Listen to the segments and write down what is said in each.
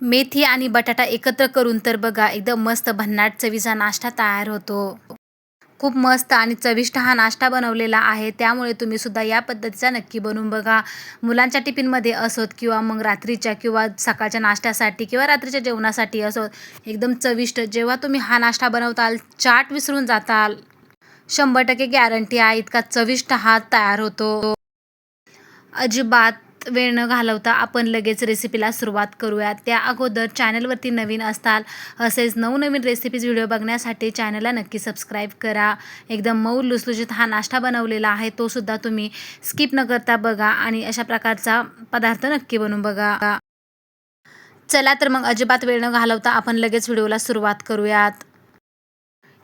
मेथी आणि बटाटा एकत्र करून तर बघा एकदम मस्त भन्नाट चवीचा नाश्ता तयार होतो. खूप मस्त आणि चविष्ट हा नाश्ता बनवलेला आहे. त्यामुळे तुम्ही सुद्धा या पद्धतीचा नक्की बनवून बघा. मुलांच्या टिफिनमध्ये असोत किंवा मग रात्रीच्या किंवा सकाळच्या नाश्त्यासाठी किंवा रात्रीच्या जेवणासाठी असोत एकदम चविष्ट. जेव्हा तुम्ही हा नाश्ता बनवताल चाट विसरून जाताल. शंभर टक्के गॅरंटी आहे इतका चविष्ट हा तयार होतो. अजिबात वेळ न घालवता आपण लगेच रेसिपीला सुरुवात करूयात. त्या अगोदर चॅनलवरती नवीन असताल असेच नवनवीन रेसिपीज व्हिडिओ बघण्यासाठी चॅनलला नक्की सबस्क्राईब करा. एकदम मऊ लुसलुजीत हा नाश्ता बनवलेला आहे तो सुद्धा तुम्ही स्किप न करता बघा आणि अशा प्रकारचा पदार्थ नक्की बनवून बघा. चला तर मग अजिबात वेळ न घालवता आपण लगेच व्हिडिओला सुरुवात करूयात.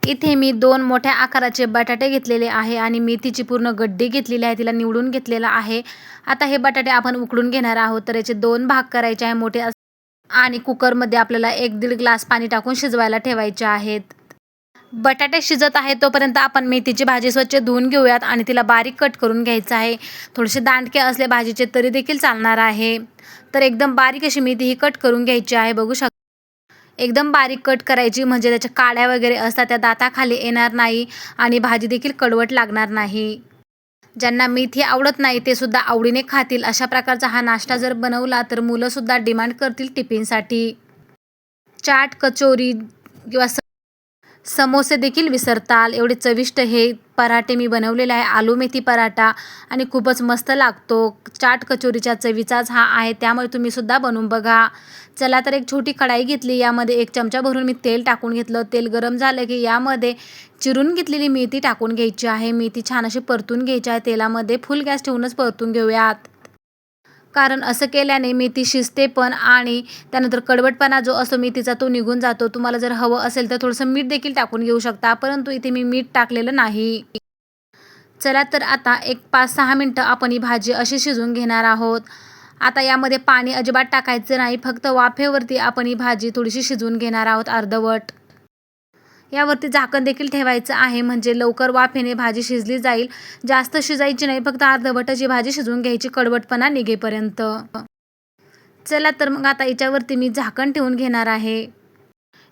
इथे मी दोन मोठ्या आकाराचे बटाटे घेतलेले आहे आणि मेथीची पूर्ण गड्डी घेतलेली आहे तिला निवडून घेतलेला आहे. आता हे बटाटे आपण उकडून घेणार आहोत तर याचे दोन भाग करायचे आहे मोठे आणि कुकरमध्ये आपल्याला एक दीड ग्लास पाणी टाकून शिजवायला ठेवायचे आहेत. बटाटे शिजत आहे तोपर्यंत आपण मेथीची भाजी स्वच्छ धुवून घेऊयात आणि तिला बारीक कट करून घ्यायचं आहे. थोडेसे दांडके असले भाजीचे तरी देखील चालणार आहे. तर एकदम बारीक अशी मेथी ही कट करून घ्यायची आहे बघू शकता एकदम बारीक कट करायची म्हणजे त्याच्या काड्या वगैरे असतात त्या दाताखाली येणार नाही आणि भाजी देखील कडवट लागणार नाही. ज्यांना मेथी आवडत नाही ते सुद्धा आवडीने खातील. अशा प्रकारचा हा नाश्ता जर बनवला तर मुलंसुद्धा डिमांड करतील टिफिनसाठी. चाट कचोरी किंवा समोसे देखील विसरताल. एवढे चविष्ट हे पराठे मी बनवलेले आहे. आलू मेथी पराठा आणि खूपच मस्त लागतो. चाट कचोरीच्या चवीचाच हा आहे. त्यामुळे तुम्ही सुद्धा बनवून बघा. चला तर एक छोटी कढाई घेतली. यामध्ये एक चमचा भरून मी तेल टाकून घेतलं. तेल गरम झालं की यामध्ये चिरून घेतलेली मेथी टाकून घ्यायची आहे. मेथी छान अशी परतून घ्यायची आहे. तेलामध्ये फुल गॅस ठेवूनच परतून घेऊयात. कारण असं केल्याने मेथी शिजते पण आणि त्यानंतर कडवटपणा जो असतो मेथीचा तो निघून जातो. तुम्हाला जर हवं असेल तर थोडंसं मीठ देखील टाकून घेऊ शकता. परंतु इथे मी मीठ टाकलेलं नाही. चला तर आता एक पाच सहा मिनटं आपण ही भाजी अशी शिजवून घेणार आहोत. आता यामध्ये पाणी अजिबात टाकायचं नाही. फक्त वाफेवरती आपण ही भाजी थोडीशी शिजवून घेणार आहोत अर्धवट. यावरती झाकण देखील ठेवायचं आहे. म्हणजे लवकर वाफेने भाजी शिजली जाईल. जास्त शिजायची नाही फक्त अर्धवटाची भाजी शिजवून घ्यायची कडवटपणा निघेपर्यंत. चला तर मग आता याच्यावरती मी झाकण ठेवून घेणार आहे.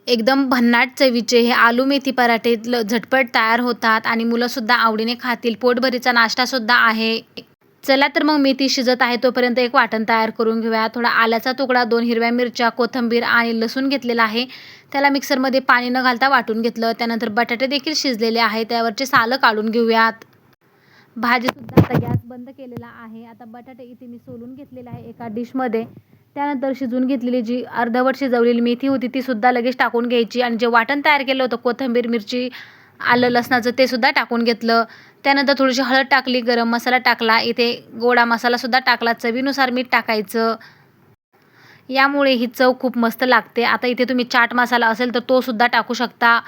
एकदम भन्नाट चवीचे हे आलू मेथी पराठे झटपट तयार होतात आणि मुलंसुद्धा आवडीने खातील. पोटभरीचा नाश्तासुद्धा आहे. चला तर मग मेथी शिजत आहे तोपर्यंत एक वाटण तयार करून घेऊया. थोडा आल्याचा तुकडा दोन हिरव्या मिरच्या कोथिंबीर आणि लसूण घेतलेला आहे. त्याला मिक्सरमध्ये पाणी न घालता वाटून घेतलं. त्यानंतर बटाटे देखील शिजलेले आहे त्यावरचे सालं काढून घेऊयात. भाजीसुद्धा आता गॅस बंद केलेला आहे. आता बटाटे इथे मी सोलून घेतलेले आहे एका डिशमध्ये. त्यानंतर शिजून घेतलेली जी अर्धवट शिजवलेली मेथी होती ती सुद्धा लगेच टाकून घ्यायची. आणि जे वाटण तयार केलं होतं कोथिंबीर मिरची आलं लसणाचं ते सुद्धा टाकून घेतलं. त्यानंतर थोडीशी हळद टाकली गरम मसाला टाकला. इथे गोडा मसालासुद्धा टाकला. चवीनुसार मीठ टाकायचं. यामुळे ही चव खूप मस्त लागते. आता इथे तुम्ही चाट मसाला असेल तर तो सुद्धा टाकू शकता.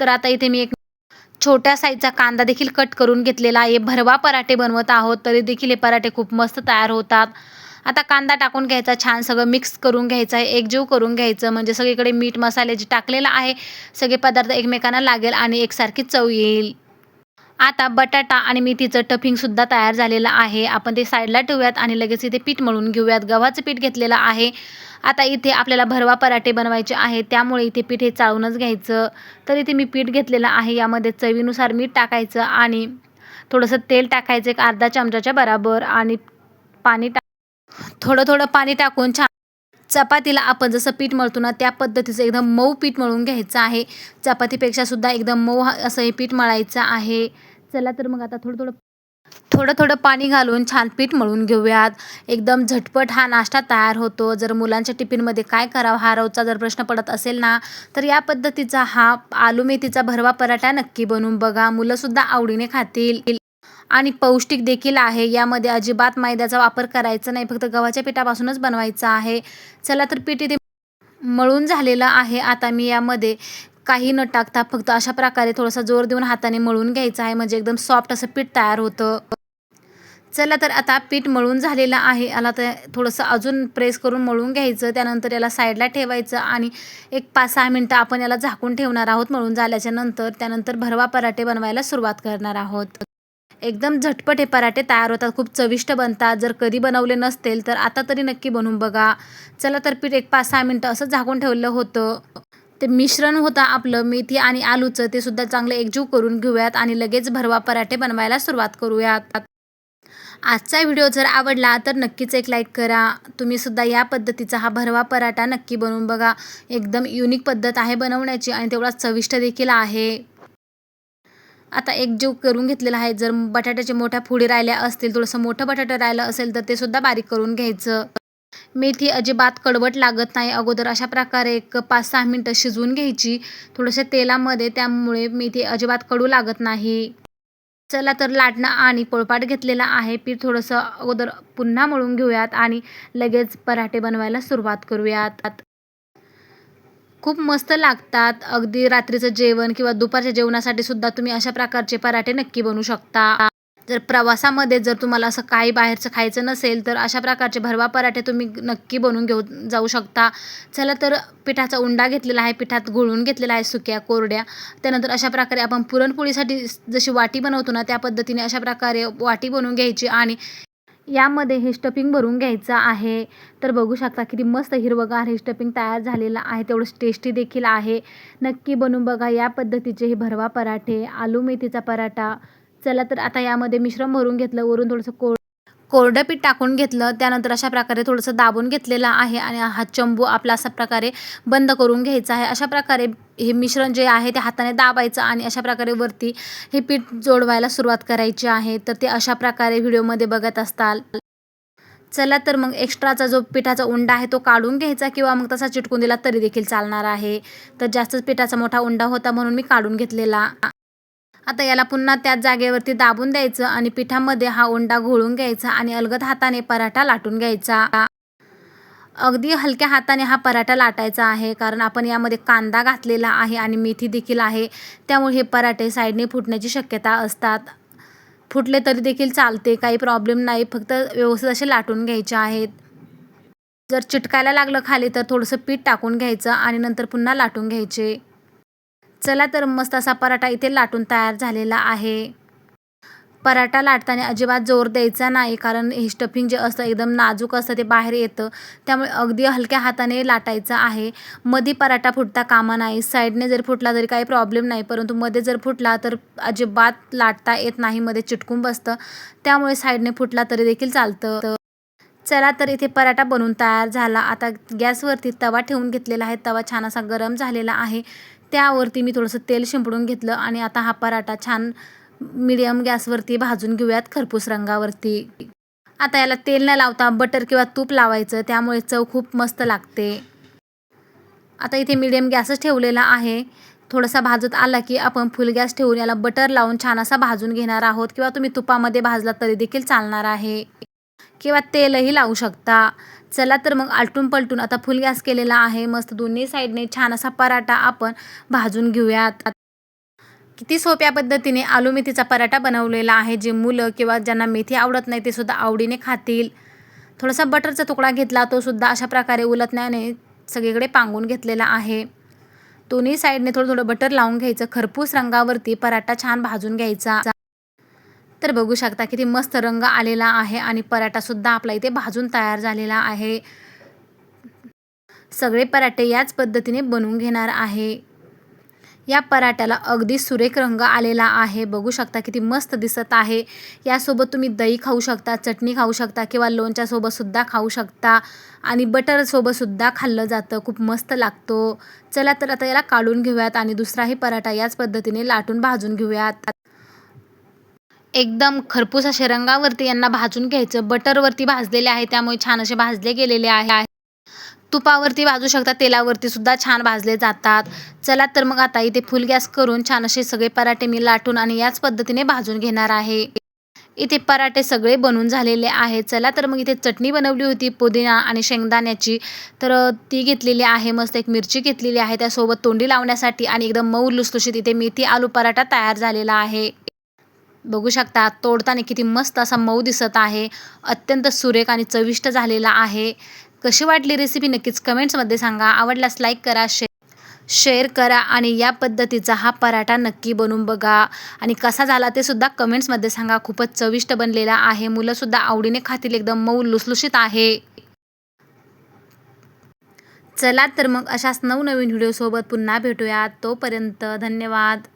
तर आता इथे मी एक छोट्या साईजचा कांदा देखील कट करून घेतलेला आहे. भरवा पराठे बनवत आहोत तरी देखील हे पराठे खूप मस्त तयार होतात. आता कांदा टाकून घ्यायचा छान सगळं मिक्स करून घ्यायचं आहे. एकजीव करून घ्यायचं. म्हणजे सगळीकडे मीठ मसाले जे टाकलेलं आहे सगळे पदार्थ एकमेकांना लागेल आणि एकसारखी चव येईल. आता बटाटा आणि मेथीचं टफिंगसुद्धा तयार झालेलं आहे. आपण ते साईडला ठेवूयात आणि लगेच इथे पीठ मळून घेऊयात. गव्हाचं पीठ घेतलेलं आहे. आता इथे आपल्याला भरवा पराठे बनवायचे आहे त्यामुळे इथे पीठ हे चाळूनच घ्यायचं. तर इथे मी पीठ घेतलेलं आहे. यामध्ये चवीनुसार मीठ टाकायचं आणि थोडंसं तेल टाकायचं एक अर्धा चमचाच्या बराबर आणि पाणी टाक थोडं थोडं पाणी टाकून छान चपातीला आपण जसं पीठ मळतो ना त्या पद्धतीचं एकदम मऊ पीठ मळून घ्यायचं आहे. चपातीपेक्षा सुद्धा एकदम मऊ असं हे पीठ मळायचं आहे. चला तर मग आता थोडं थोडं थोडं थोडं पाणी घालून छान पीठ मळून घेऊयात. एकदम झटपट हा नाश्ता तयार होतो. जर मुलांच्या टिफिनमध्ये काय करावं हा रोजचा जर प्रश्न पडत असेल ना तर या पद्धतीचा हा आलू मेथीचा भरवा पराठा नक्की बनवून बघा. मुलंसुद्धा आवडीने खातील. आणि पौष्टिक देखील आहे. यामध्ये अजिबात मैद्याचा वापर करायचा नाही. फक्त गव्हाच्या पिठापासूनच बनवायचा आहे. चला तर पीठ इथे मळून झालेलं आहे. आता मी यामध्ये काही न टाकता फक्त अशा प्रकारे थोडासा जोर देऊन हाताने मळून घ्यायचं आहे. म्हणजे एकदम सॉफ्ट असं पीठ तयार होतं. चला तर आता पीठ मळून झालेलं आहे. याला तर थोडंसं अजून प्रेस करून मळून घ्यायचं. त्यानंतर याला साईडला ठेवायचं आणि एक पाच सहा मिनटं आपण याला झाकून ठेवणार आहोत मळून झाल्याच्यानंतर. त्यानंतर भरवा पराठे बनवायला सुरुवात करणार आहोत. एकदम झटपट हे पराठे तयार होतात. खूप चविष्ट बनतात. जर कधी बनवले नसतील तर आता तरी नक्की बनवून बघा. चला तर पीठ एक पाच सहा मिनटं असं झाकून ठेवलं होतं. ते मिश्रण होतं आपलं मेथी आणि आलूचं ते सुद्धा चांगलं एकजीव करून घेऊयात आणि लगेच भरवा पराठे बनवायला सुरुवात करूयात. आजचा व्हिडिओ जर आवडला तर नक्कीच एक लाईक करा. तुम्ही सुद्धा या पद्धतीचा हा भरवा पराठा नक्की बनवून बघा. एकदम युनिक पद्धत आहे बनवण्याची आणि तेवढा चविष्ट देखील आहे. आता एक जीव करून घेतलेला आहे. जर बटाट्याच्या मोठ्या फुडी राहिल्या असतील थोडंसं मोठं बटाटा राहिलं असेल तर ते सुद्धा बारीक करून घ्यायचं. मेथी अजिबात कडवट लागत नाही. अगोदर अशा प्रकारे एक पाच सहा मिनटं शिजवून घ्यायची. थोडंसं तेलामध्ये त्यामुळे मेथी अजिबात कडू लागत नाही. चला तर लाटणं आणि पोळपाट घेतलेला आहे. पीठ थोडंसं अगोदर पुन्हा मळून घेऊयात आणि लगेच पराठे बनवायला सुरुवात करूयात. खूप मस्त लागतात. अगदी रात्रीचं जेवण किंवा दुपारच्या जेवणासाठी सुद्धा तुम्ही अशा प्रकारचे पराठे नक्की बनवू शकता. जर प्रवासामध्ये जर तुम्हाला असं काही बाहेरचं खायचं नसेल तर अशा प्रकारचे भरवा पराठे तुम्ही नक्की बनवून घेऊ जाऊ शकता. चला तर पिठाचा उंडा घेतलेला आहे पिठात घोळून घेतलेला आहे सुक्या कोरड्या. त्यानंतर अशा प्रकारे आपण पुरणपोळीसाठी जशी वाटी बनवतो ना त्या पद्धतीने अशा प्रकारे वाटी बनवून घ्यायची आणि यामध्ये हे स्टफिंग भरून घ्यायचं आहे. तर बघू शकता किती मस्त हिरवगार हे स्टफिंग तयार झालेलं आहे तेवढंच टेस्टी देखील आहे. नक्की बनवून बघा या पद्धतीचे हे भरवा पराठे आलू मेथीचा पराठा चला तर आता यामध्ये मिश्रण भरून घेतलं वरून थोडंसं कोर कोरडं पीठ टाकून घेतलं. त्यानंतर अशा प्रकारे थोडंसं दाबून घेतलेलं आहे आणि हा चंबू आपला अशा प्रकारे बंद करून घ्यायचा आहे. अशा प्रकारे हे मिश्रण जे आहे ते हाताने दाबायचं आणि अशा प्रकारे वरती हे पीठ जोडवायला सुरुवात करायची आहे. तर ते अशा प्रकारे व्हिडिओमध्ये बघत असताल. चला तर मग एक्स्ट्राचा जो पिठाचा उंडा आहे तो काढून घ्यायचा किंवा मग तसा चिटकून दिला तरी देखील चालणार आहे. तर जास्तच पिठाचा मोठा उंडा होता म्हणून मी काढून घेतलेला. आता याला पुन्हा त्याच जागेवरती दाबून द्यायचं आणि पिठामध्ये हा उंडा घोळून घ्यायचा आणि अलगद हाताने पराठा लाटून घ्यायचा. अगदी हलक्या हाताने हा पराठा लाटायचा आहे कारण आपण यामध्ये कांदा घातलेला आहे आणि मेथी देखील आहे. त्यामुळे हे पराठे साईडने फुटण्याची शक्यता असतात. फुटले तरी देखील चालते काही प्रॉब्लेम नाही फक्त व्यवस्थित असे लाटून घ्यायचे आहेत. जर चिटकायला लागलं खाली तर थोडंसं पीठ टाकून घ्यायचं आणि नंतर पुन्हा लाटून घ्यायचे. चला तर मस्त असा पराठा इथे लाटून तयार झालेला आहे. पराठा लाटताना अजिबात जोर द्यायचा नाही कारण हे स्टफिंग जे असतं एकदम नाजूक असतं ते बाहेर येतं. त्यामुळे अगदी हलक्या हाताने लाटायचं आहे. मध्ये पराठा फुटता कामा नाही. साईडने जर फुटला तरी काही प्रॉब्लेम नाही परंतु मध्ये जर फुटला तर अजिबात लाटता येत नाही मध्ये चिटकून बसतं. त्यामुळे साईडने फुटला तरी देखील चालतं. चला तर इथे पराठा बनवून तयार झाला. आता गॅसवरती तवा ठेवून घेतलेला आहे. तवा छान असा गरम झालेला आहे. त्यावरती मी थोडंसं तेल शिंपडून घेतलं आणि आता हा पराठा छान मीडियम गॅसवरती भाजून घेऊयात खरपूस रंगावरती. आता याला तेल न लावता बटर किंवा तूप लावायचं त्यामुळे चव खूप मस्त लागते. आता इथे मीडियम गॅसच ठेवलेला आहे. थोडासा भाजत आला की आपण फुल गॅस ठेवून याला बटर लावून छान असा भाजून घेणार आहोत किंवा तुम्ही तुपामध्ये भाजला तरी देखील चालणार आहे. किंवा तेलही लावू शकता. चला तर मग आलटून पलटून आता फुल गॅस केलेला आहे मस्त दोन्ही साईडने छान असा पराठा आपण भाजून घेऊयात. किती सोप्या पद्धतीने आलू मेथीचा पराठा बनवलेला आहे. जे मुलं किंवा ज्यांना मेथी आवडत नाही ते सुद्धा आवडीने खातील. थोडासा बटरचा तुकडा घेतला तो सुद्धा अशा प्रकारे उलटण्याने सगळीकडे पांगून घेतलेला आहे. दोन्ही साईडने थोडं थोडं बटर लावून घ्यायचं. खरपूस रंगावरती पराठा छान भाजून घ्यायचा. तर बघू शकता किती मस्त रंग आलेला आहे आणि पराठासुद्धा आपला इथे भाजून तयार झालेला आहे. सगळे पराठे याच पद्धतीने बनवून घेणार आहे. या पराठ्याला अगदी सुरेख रंग आलेला आहे. बघू शकता किती मस्त दिसत आहे. यासोबत तुम्ही दही खाऊ शकता चटणी खाऊ शकता किंवा लोणच्यासोबतसुद्धा खाऊ शकता आणि बटरसोबतसुद्धा खाल्लं जातं. खूप मस्त लागतो. चला तर आता याला काढून घेऊयात आणि दुसराही पराठा याच पद्धतीने लाटून भाजून घेऊयात. एकदम खरपूस असे रंगावरती यांना भाजून घ्यायचं. बटरवरती भाजलेले आहे त्यामुळे छान असे भाजले गेलेले आहे. तुपावरती भाजू शकता तेलावरती सुद्धा छान भाजले जातात. चला तर मग आता इथे फुल गॅस करून छान असे सगळे पराठे मी लाटून आणि याच पद्धतीने भाजून घेणार आहे. इथे पराठे सगळे बनून झालेले आहे चला तर मग इथे चटणी बनवली होती पुदिना आणि शेंगदाण्याची. तर ती घेतलेली आहे मस्त एक मिरची घेतलेली आहे. त्यासोबत तोंडी लावण्यासाठी आणि एकदम मऊ लुसलुशीत इथे मेथी आलू पराठा तयार झालेला आहे. बघू शकता तोडताना किती मस्त असा मऊ दिसत आहे. अत्यंत सुरेख आणि चविष्ट झालेला आहे. कशी वाटली रेसिपी नक्कीच कमेंट्समध्ये सांगा. आवडल्यास लाईक करा शे शेअर करा आणि या पद्धतीचा हा पराठा नक्की बनवून बघा. आणि कसा झाला ते सुद्धा कमेंट्समध्ये सांगा. खूपच चविष्ट बनलेला आहे. मुलंसुद्धा आवडीने खातील. एकदम मऊ लुसलुशीत आहे. चला तर मग अशाच नवनवीन व्हिडिओसोबत पुन्हा भेटूयात तोपर्यंत धन्यवाद.